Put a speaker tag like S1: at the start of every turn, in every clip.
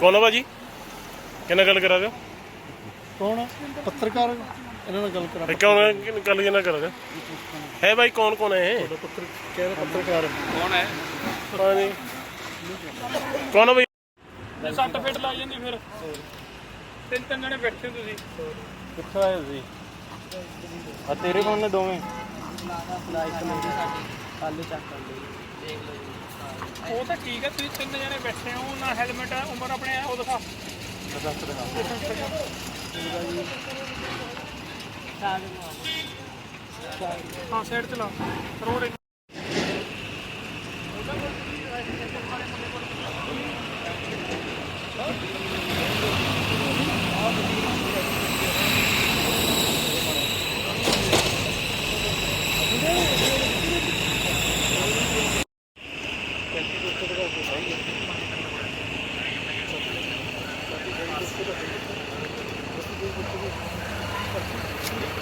S1: ਕੌਣ ਆ ਭਾਜੀ? ਕਿੰਨਾ ਗੱਲ ਕਰਾ ਦਿਓ
S2: ਕੌਣ ਆ? ਪੱਤਰਕਾਰ ਇਹਨਾਂ ਨਾਲ ਗੱਲ ਕਰਾਂ
S1: ਇਹ ਕੌਣ ਗੱਲ ਕਿੰਨਾ ਕਰਾ ਦਿਓ ਹੈ? ਭਾਈ ਕੌਣ ਕੌਣ ਹੈ ਇਹ?
S2: ਪੱਤਰ ਕਹਿ ਰਿਹਾ ਪੱਤਰਕਾਰ।
S1: ਹਾਂਜੀ ਕੌਣ ਆ ਭਾਈ?
S3: ਤੇ ਸੱਟ ਫਿੱਟ ਲੱਗ ਜਾਂਦੀ ਫਿਰ। ਤਿੰਨ ਤਿੰਨ ਜਣੇ ਬੈਠੇ ਤੁਸੀਂ।
S2: ਕਿੱਥੋਂ ਆਏ ਸੀ ਆ ਤੇਰੇ ਕੋਲ ਨੇ ਦੋਵੇਂ।
S3: ਉਹ ਤਾਂ ਠੀਕ ਹੈ, ਤੁਸੀਂ ਤਿੰਨ ਜਣੇ ਬੈਠੇ ਹੋ, ਨਾ ਹੈਲਮਟ ਉਮਰ ਆਪਣੇ ਉਹ ਦਿਖਾ। ਹਾਂ ਸਾਈਡ ਤੇ ਲਾ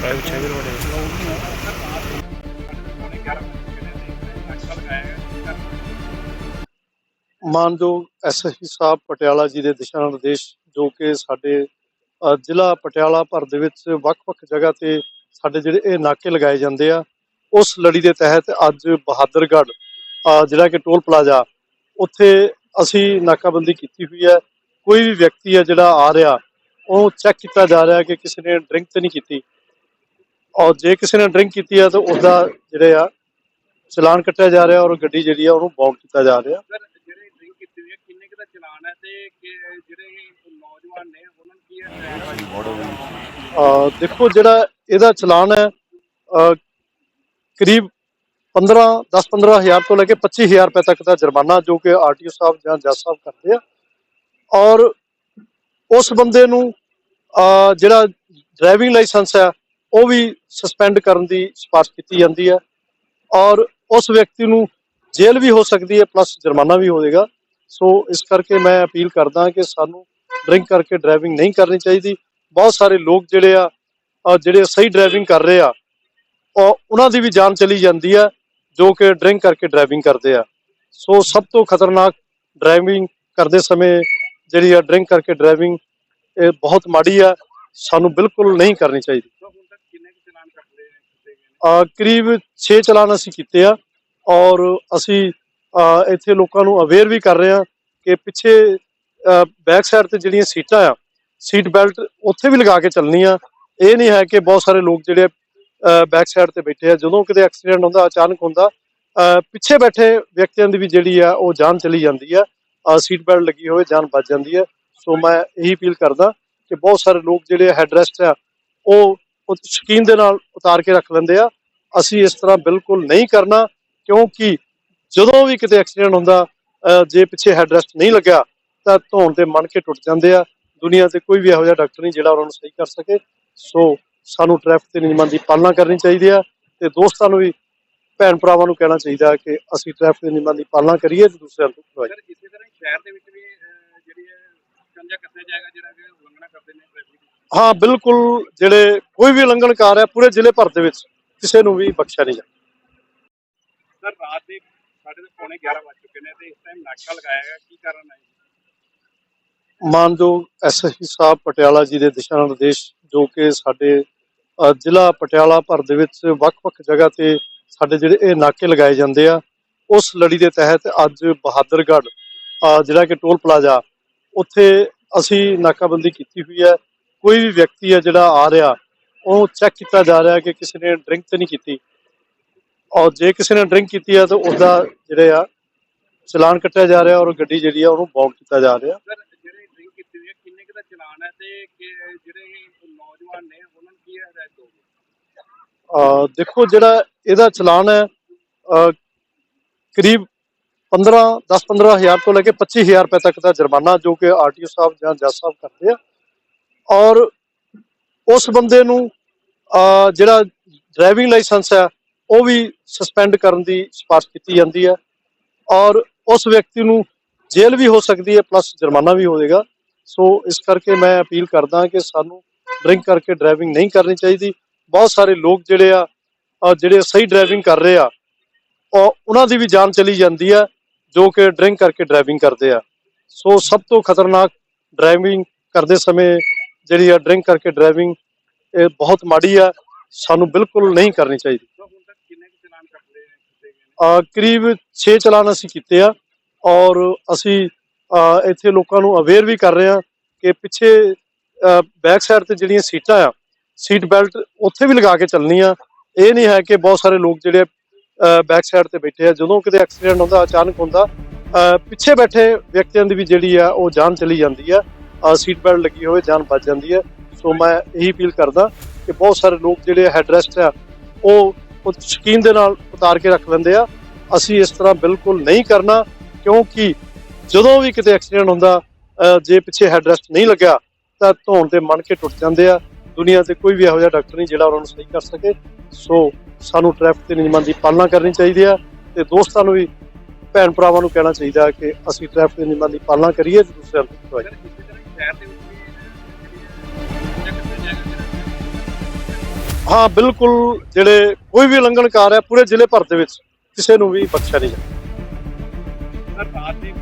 S1: ਛੇ ਵੀਰ ਬੜੇ
S2: ਮਾਨਯੋਗ ਐਸਐਸਪੀ ਸਾਹਿਬ ਪਟਿਆਲਾ ਜੀ ਦੇ ਦਿਸ਼ਾ ਨਿਰਦੇਸ਼ ਜੋ ਕਿ ਸਾਡੇ ਅ, ਜ਼ਿਲ੍ਹਾ ਪਟਿਆਲਾ ਭਰ ਦੇ ਵਿੱਚ ਵੱਖ-ਵੱਖ ਜਗ੍ਹਾ ਤੇ ਸਾਡੇ ਜਿਹੜੇ ਇਹ ਨਾਕੇ ਲਗਾਏ ਜਾਂਦੇ ਆ ਉਸ ਲੜੀ ਦੇ ਤਹਿਤ ਅੱਜ ਬਹਾਦਰਗੜ੍ਹ ਅ, ਜਿਹੜਾ ਕਿ ਟੋਲ ਪਲਾਜ਼ਾ ਉੱਥੇ ਅਸੀਂ ਨਾਕਾਬੰਦੀ ਕੀਤੀ ਹੋਈ ਹੈ। ਕੋਈ ਵੀ ਵਿਅਕਤੀ ਹੈ ਜਿਹੜਾ ਆ ਰਿਹਾ ਉਹ ਚੈੱਕ ਕੀਤਾ ਜਾ ਰਿਹਾ ਕਿ ਕਿਸੇ ਨੇ ਡਰਿੰਕ ਤੇ ਨਹੀਂ ਕੀਤੀ। ਔਰ ਜੇ ਕਿਸੇ ਨੇ ਡਰਿੰਕ ਕੀਤੀ ਹੈ ਤਾਂ ਉਹਦਾ ਜਿਹੜੇ ਆ ਚਲਾਨ ਕੱਟਿਆ ਜਾ ਰਿਹਾ ਔਰ ਗੱਡੀ ਜਿਹੜੀ ਆ ਉਹਨੂੰ ਬੌਕ ਕੀਤਾ ਜਾ ਰਿਹਾ।
S4: ਸਰ ਜਿਹੜੇ ਡਰਿੰਕ ਕੀਤੀ ਹੋਈ ਹੈ ਕਿੰਨੇ ਕੁ ਦਾ ਚਲਾਨ ਹੈ ਤੇ ਕਿ ਜਿਹੜੇ ਨੌਜਵਾਨ ਨੇ ਉਹਨਾਂ ਨੂੰ ਕੀ ਹੈ
S2: ਅਹ ਦੇਖੋ ਜਿਹੜਾ ਇਹਦਾ ਚਲਾਨ ਹੈ ਕਰੀਬ 15 10 15 ਹਜ਼ਾਰ ਤੋਂ ਲੈ ਕੇ 25 ਹਜ਼ਾਰ ਰੁਪਏ ਤੱਕ ਦਾ ਜੁਰਮਾਨਾ ਜੋ ਕਿ ਆਰਟੀਓ ਸਾਹਿਬ ਜਾਂ ਜੱਜ ਸਾਹਿਬ ਕਰਦੇ ਆ। ਔਰ ਉਸ ਬੰਦੇ ਨੂੰ ਜਿਹੜਾ ਡਰਾਈਵਿੰਗ ਲਾਇਸੈਂਸ ਹੈ ਉਹ ਵੀ ਸਸਪੈਂਡ ਕਰਨ ਦੀ ਸਿਫਾਰਿਸ਼ ਕੀਤੀ ਜਾਂਦੀ ਹੈ ਔਰ ਉਸ ਵਿਅਕਤੀ ਨੂੰ ਜੇਲ੍ਹ ਵੀ ਹੋ ਸਕਦੀ ਹੈ ਪਲੱਸ ਜੁਰਮਾਨਾ ਵੀ ਹੋਵੇਗਾ ਸੋ ਇਸ ਕਰਕੇ ਮੈਂ ਅਪੀਲ ਕਰਦਾ ਕਿ ਸਾਨੂੰ ਡਰਿੰਕ ਕਰਕੇ ਡਰਾਈਵਿੰਗ ਨਹੀਂ ਕਰਨੀ ਚਾਹੀਦੀ। ਬਹੁਤ ਸਾਰੇ ਲੋਕ ਜਿਹੜੇ ਆ ਜਿਹੜੇ ਸਹੀ ਡਰਾਈਵਿੰਗ ਕਰ ਰਹੇ ਆ, ਉਹ ਉਹਨਾਂ ਦੀ ਵੀ ਜਾਨ ਚਲੀ ਜਾਂਦੀ ਆ ਜੋ ਕਿ ਡਰਿੰਕ ਕਰਕੇ ਡਰਾਈਵਿੰਗ ਕਰਦੇ ਆ। ਸੋ ਸਭ ਤੋਂ ਖਤਰਨਾਕ ਡਰਾਈਵਿੰਗ ਕਰਦੇ ਸਮੇਂ ਜਿਹੜੀ ਆ ਡਰਿੰਕ ਕਰਕੇ ਡਰਾਈਵਿੰਗ ਇਹ ਬਹੁਤ ਮਾੜੀ ਆ, ਸਾਨੂੰ ਬਿਲਕੁਲ ਨਹੀਂ ਕਰਨੀ ਚਾਹੀਦੀ
S4: ਸੋ ਹੁਣ ਤੱਕ ਕਿੰਨੇ ਕੁ ਚਲਾਨ ਕੱਟਦੇ ਕੀਤੇ ਗਏ ਨੇ
S2: ਅਹ ਕਰੀਬ 6 ਚਲਾਨ ਅਸੀਂ ਕੀਤੇ ਆ ਔਰ ਅਸੀਂ ਇੱਥੇ ਲੋਕਾਂ ਨੂੰ ਅਵੇਅਰ ਵੀ ਕਰ ਰਹੇ ਆ ਕਿ ਪਿੱਛੇ ਬੈਕ ਸਾਈਡ ਤੇ ਜਿਹੜੀਆਂ ਸੀਟਾਂ ਆ ਸੀਟ ਬੈਲਟ ਉੱਥੇ ਵੀ ਲਗਾ ਕੇ ਚੱਲਣੀ ਆ। ਇਹ ਨਹੀਂ ਹੈ ਕਿ ਬਹੁਤ ਸਾਰੇ ਲੋਕ ਜਿਹੜੇ ਬੈਕ ਸਾਈਡ ਤੇ ਬੈਠੇ ਆ, ਜਦੋਂ ਕਿਤੇ ਐਕਸੀਡੈਂਟ ਹੁੰਦਾ, ਅਚਾਨਕ ਹੁੰਦਾ ਪਿੱਛੇ ਬੈਠੇ ਵਿਅਕਤੀਆਂ ਦੀ ਵੀ ਜਿਹੜੀ ਆ, ਉਹ ਜਾਨ ਚਲੀ ਜਾਂਦੀ ਆ। ਸੀਟ ਬੈਲਟ ਲੱਗੀ ਹੋਵੇ, ਜਾਨ ਬਚ ਜਾਂਦੀ ਹੈ ਸੋ ਮੈਂ ਇਹੀ ਅਪੀਲ ਕਰਦਾ ਕਿ ਬਹੁਤ ਸਾਰੇ ਲੋਕ ਜਿਹੜੇ ਹੈਡਰੈਸਟ ਆ, ਉਹ ਉਹ ਸ਼ਕੀਨ ਦੇ ਨਾਲ ਉਤਾਰ ਕੇ ਰੱਖ ਲੈਂਦੇ ਆ। ਅਸੀਂ ਇਸ ਤਰ੍ਹਾਂ ਬਿਲਕੁਲ ਨਹੀਂ ਕਰਨਾ, ਕਿਉਂਕਿ ਜਦੋਂ ਵੀ ਕਿਤੇ ਐਕਸੀਡੈਂਟ ਹੁੰਦਾ ਜੇ ਪਿੱਛੇ ਹੈਡਰੈਸਟ ਨਹੀਂ ਲੱਗਿਆ, ਤਾਂ ਧੌਣ ਤੇ ਮਣ ਕੇ ਟੁੱਟ ਜਾਂਦੇ ਆ। ਦੁਨੀਆ ਤੇ ਕੋਈ ਵੀ ਇਹੋ ਜਿਹਾ ਡਾਕਟਰ ਨਹੀਂ ਜਿਹੜਾ ਉਹਨਾਂ ਨੂੰ ਸਹੀ ਕਰ ਸਕੇ। ਸੋ ਸਾਨੂੰ ਟ੍ਰੈਫਿਕ ਦੇ ਨਿਯਮਾਂ ਦੀ ਪਾਲਣਾ ਕਰਨੀ ਚਾਹੀਦੀ ਆ ਤੇ ਦੋਸਤਾਂ ਨੂੰ ਵੀ ਭੈਣ ਭਰਾਵਾਂ ਨੂੰ ਕਹਿਣਾ ਚਾਹੀਦਾ ਕਿ ਅਸੀਂ ਟ੍ਰੈਫਿਕ ਦੇ ਨਿਯਮਾਂ ਦੀ ਪਾਲਣਾ ਕਰੀਏ ਤੇ ਦੂਸਰਿਆਂ ਨੂੰ ਕਰਵਾਈਏ
S4: ਸਰ, ਇਸੇ ਤਰ੍ਹਾਂ ਸ਼ਹਿਰ ਦੇ ਵਿੱਚ ਵੀ ਜਿਹੜੀ ਹੈ, ਕੰਜਾ ਕੱਸਿਆ ਜਾਏਗਾ ਜਿਹੜਾ ਕਿ ਉਲੰਘਣਾ ਕਰਦੇ ਨੇ ਟ੍ਰੈਫਿਕ
S2: ਹਾਂ ਬਿਲਕੁਲ ਜਿਹੜੇ ਕੋਈ ਵੀ ਉਲੰਘਣਕਾਰ ਹੈ ਪੂਰੇ ਜ਼ਿਲ੍ਹੇ ਭਰ ਦੇ ਵਿੱਚ ਕਿਸੇ ਨੂੰ ਵੀ ਬਖਸ਼ਿਆ ਨਹੀਂ ਜਾਏਗਾ
S4: ਸਰ ਰਾਤ ਦੇ ਸਾਡੇ ਦੇ ਪੌਣੇ 11 ਵੱਜ ਚੁੱਕੇ ਨੇ ਤੇ ਇਸ ਟਾਈਮ ਨਾਕਾ ਲਗਾਇਆ ਗਿਆ ਕੀ ਕਾਰਨ ਹੈ
S2: ਮਾਨਯੋਗ ਐਸਐਸਪੀ ਸਾਹਿਬ ਪਟਿਆਲਾ ਜੀ ਦੇ ਦਿਸ਼ਾ ਨਿਰਦੇਸ਼ ਜੋ ਕਿ ਸਾਡੇ ਜ਼ਿਲ੍ਹਾ ਪਟਿਆਲਾ ਭਰ ਦੇ ਵਿੱਚ ਵੱਖ-ਵੱਖ ਜਗ੍ਹਾ ਤੇ ਸਾਡੇ ਜਿਹੜੇ ਇਹ ਨਾਕੇ ਲਗਾਏ ਜਾਂਦੇ ਆ ਉਸ ਲੜੀ ਦੇ ਤਹਿਤ ਅੱਜ ਬਹਾਦਰਗੜ੍ਹ ਜਿਹੜਾ ਕਿ ਟੋਲ ਪਲਾਜ਼ਾ ਉੱਥੇ ਅਸੀਂ ਨਾਕਾਬੰਦੀ ਕੀਤੀ ਹੋਈ ਹੈ। ਕੋਈ ਵੀ ਵਿਅਕਤੀ ਹੈ ਜਿਹੜਾ ਆ ਰਿਹਾ ਉਹ ਚੈੱਕ ਕੀਤਾ ਜਾ ਰਿਹਾ ਕਿ ਕਿਸੇ ਨੇ ਡਰਿੰਕ ਤੇ ਨਹੀਂ ਕੀਤੀ। ਔਰ ਜੇ ਕਿਸੇ ਨੇ ਡਰਿੰਕ ਕੀਤੀ ਹੈ ਤਾਂ ਉਹਦਾ ਜਿਹੜੇ ਆ ਚਲਾਨ ਕੱਟਿਆ ਜਾ ਰਿਹਾ ਔਰ ਗੱਡੀ ਜਿਹੜੀ ਆ ਉਹਨੂੰ ਬਾਉਂਡ ਕੀਤਾ ਜਾ ਰਿਹਾ।
S4: ਸਰ ਜਿਹੜੇ ਡਰਿੰਕ ਕੀਤੀ ਹੋਈ ਹੈ ਕਿੰਨੇ ਕੁ ਦਾ ਚਲਾਨ ਹੈ ਤੇ ਕਿ- ਜਿਹੜੇ ਨੌਜਵਾਨ ਨੇ ਉਹਨਾਂ ਨੂੰ ਕੀ ਹਦਾਇਤ ਹੋਊਗੀ
S2: ਅ, ਦੇਖੋ ਜਿਹੜਾ ਇਹਦਾ ਚਲਾਨ ਹੈ ਅ, ਕਰੀਬ 15 10 15000 ਤੋਂ ਲੈ ਕੇ 25000 ਰੁਪਏ ਤੱਕ ਦਾ ਜੁਰਮਾਨਾ ਜੋ ਕਿ ਆਰਟੀਓ ਸਾਹਿਬ ਜਾਂ ਜੱਜ ਸਾਹਿਬ ਕਰਦੇ ਆ। ਔਰ ਉਸ ਬੰਦੇ ਨੂੰ ਜਿਹੜਾ ਡਰਾਈਵਿੰਗ ਲਾਇਸੈਂਸ ਹੈ, ਉਹ ਵੀ ਸਸਪੈਂਡ ਕਰਨ ਦੀ ਸਿਫਾਰਿਸ਼ ਕੀਤੀ ਜਾਂਦੀ ਹੈ। ਔਰ ਉਸ ਵਿਅਕਤੀ ਨੂੰ ਜੇਲ੍ਹ ਵੀ ਹੋ ਸਕਦੀ ਹੈ ਪਲੱਸ ਜੁਰਮਾਨਾ ਵੀ ਹੋਵੇਗਾ। ਸੋ ਇਸ ਕਰਕੇ ਮੈਂ ਅਪੀਲ ਕਰਦਾ ਕਿ ਸਾਨੂੰ ਡਰਿੰਕ ਕਰਕੇ ਡਰਾਈਵਿੰਗ ਨਹੀਂ ਕਰਨੀ ਚਾਹੀਦੀ। ਬਹੁਤ ਸਾਰੇ ਲੋਕ ਜਿਹੜੇ ਆ ਜਿਹੜੇ ਸਹੀ ਡਰਾਈਵਿੰਗ ਕਰ ਰਹੇ ਆ, ਉਹ ਉਹਨਾਂ ਦੀ ਵੀ ਜਾਨ ਚਲੀ ਜਾਂਦੀ ਆ ਜੋ ਕਿ ਡਰਿੰਕ ਕਰਕੇ ਡਰਾਈਵਿੰਗ ਕਰਦੇ ਆ। ਸੋ ਸਭ ਤੋਂ ਖਤਰਨਾਕ ਡਰਾਈਵਿੰਗ ਕਰਦੇ ਸਮੇਂ ਜਿਹੜੀ ਆ ਡਰਿੰਕ ਕਰਕੇ ਡਰਾਈਵਿੰਗ ਇਹ ਬਹੁਤ ਮਾੜੀ ਆ, ਸਾਨੂੰ ਬਿਲਕੁਲ ਨਹੀਂ ਕਰਨੀ ਚਾਹੀਦੀ।
S4: ਸੋ
S2: ਕਰੀਬ 6 ਚਲਾਨ ਅਸੀਂ ਕੀਤੇ ਆ, ਔਰ ਅਸੀਂ ਇੱਥੇ ਲੋਕਾਂ ਨੂੰ ਅਵੇਅਰ ਵੀ ਕਰ ਰਹੇ ਆ ਕਿ ਪਿੱਛੇ ਬੈਕ ਸਾਈਡ ਤੇ ਜਿਹੜੀਆਂ ਸੀਟਾਂ ਆ ਸੀਟ ਬੈਲਟ ਉੱਥੇ ਵੀ ਲਗਾ ਕੇ ਚੱਲਣੀ ਆ। ਇਹ ਨਹੀਂ ਹੈ ਕਿ ਬਹੁਤ ਸਾਰੇ ਲੋਕ ਜਿਹੜੇ ਬੈਕ ਸਾਈਡ ਤੇ ਬੈਠੇ ਆ, ਜਦੋਂ ਕਿਤੇ ਐਕਸੀਡੈਂਟ ਹੁੰਦਾ ਅਚਾਨਕ ਹੁੰਦਾ ਪਿੱਛੇ ਬੈਠੇ ਵਿਅਕਤੀਆਂ ਦੀ ਵੀ ਜਿਹੜੀ ਆ, ਉਹ ਜਾਨ ਚਲੀ ਜਾਂਦੀ ਆ। ਸੀਟ ਬੈਲਟ ਲੱਗੀ ਹੋਵੇ, ਜਾਨ ਬਚ ਜਾਂਦੀ ਹੈ। ਸੋ ਮੈਂ ਇਹੀ ਅਪੀਲ ਕਰਦਾ ਕਿ ਬਹੁਤ ਸਾਰੇ ਲੋਕ ਜਿਹੜੇ ਹੈਡਰੈਸਟ ਆ, ਉਹ ਉਹ ਸ਼ਕੀਨ ਦੇ ਨਾਲ ਉਤਾਰ ਕੇ ਰੱਖ ਲੈਂਦੇ ਆ। ਅਸੀਂ ਇਸ ਤਰ੍ਹਾਂ ਬਿਲਕੁਲ ਨਹੀਂ ਕਰਨਾ, ਕਿਉਂਕਿ ਜਦੋਂ ਵੀ ਕਿਤੇ ਐਕਸੀਡੈਂਟ ਹੁੰਦਾ ਜੇ ਪਿੱਛੇ ਹੈਡਰੈਸਟ ਨਹੀਂ ਲੱਗਿਆ, ਤਾਂ ਧੌਣ ਤੇ ਮਣ ਕੇ ਟੁੱਟ ਜਾਂਦੇ ਆ। ਦੁਨੀਆ ਤੇ ਕੋਈ ਵੀ ਇਹੋ ਜਿਹਾ ਡਾਕਟਰ ਨਹੀਂ ਜਿਹੜਾ ਉਹਨਾਂ ਨੂੰ ਸਹੀ ਕਰ ਸਕੇ। ਸੋ ਸਾਨੂੰ ਟ੍ਰੈਫਿਕ ਦੇ ਨਿਯਮਾਂ ਦੀ ਪਾਲਣਾ ਕਰਨੀ ਚਾਹੀਦੀ ਆ ਤੇ ਦੋਸਤਾਂ ਨੂੰ ਵੀ, ਭੈਣ ਭਰਾਵਾਂ ਨੂੰ ਕਹਿਣਾ ਚਾਹੀਦਾ ਕਿ ਅਸੀਂ ਟ੍ਰੈਫਿਕ ਦੇ ਨਿਯਮਾਂ ਦੀ ਪਾਲਣਾ ਕਰੀਏ ਤੇ ਦੂਸਰਿਆਂ ਨੂੰ ਵੀ
S4: ਸ਼ਹਿਰ ਦੇ ਵਿੱਚ
S2: ਹਾਂ, ਬਿਲਕੁਲ ਜਿਹੜੇ ਕੋਈ ਵੀ ਉਲੰਘਣਕਾਰ ਹੈ, ਪੂਰੇ ਜ਼ਿਲ੍ਹੇ ਭਰ ਦੇ ਵਿੱਚ ਕਿਸੇ ਨੂੰ ਵੀ ਬਖਸ਼ਿਆ ਨਹੀਂ ਜਾਏਗਾ
S3: ਅੱਛਾ ਜੀ